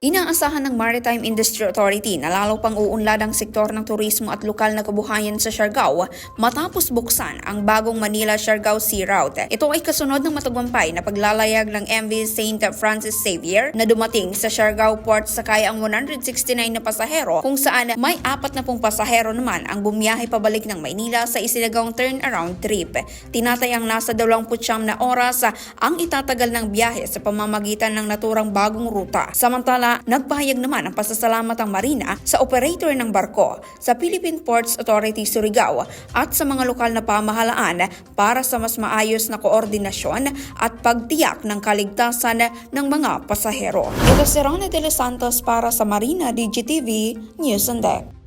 Inaasahan ng Maritime Industry Authority na lalo pang uunlad ang sektor ng turismo at lokal na kabuhayan sa Siargao matapos buksan ang bagong Manila-Siargao Sea Route. Ito ay kasunod ng matagumpay na paglalayag ng MV St. Francis Xavier na dumating sa Siargao Port sakay ang 169 na pasahero kung saan may apat na pong pasahero naman ang bumiyahe pabalik ng Maynila sa isinagawang turnaround trip. Tinatayang nasa 29 na oras ang itatagal ng biyahe sa pamamagitan ng naturang bagong ruta. Samantala, nagpahayag naman ang pasasalamat ang Marina sa operator ng barko, sa Philippine Ports Authority Surigao at sa mga lokal na pamahalaan para sa mas maayos na koordinasyon at pagtiyak ng kaligtasan ng mga pasahero. Ito si Rona De Los Santos para sa Marina DGTV News and Deck.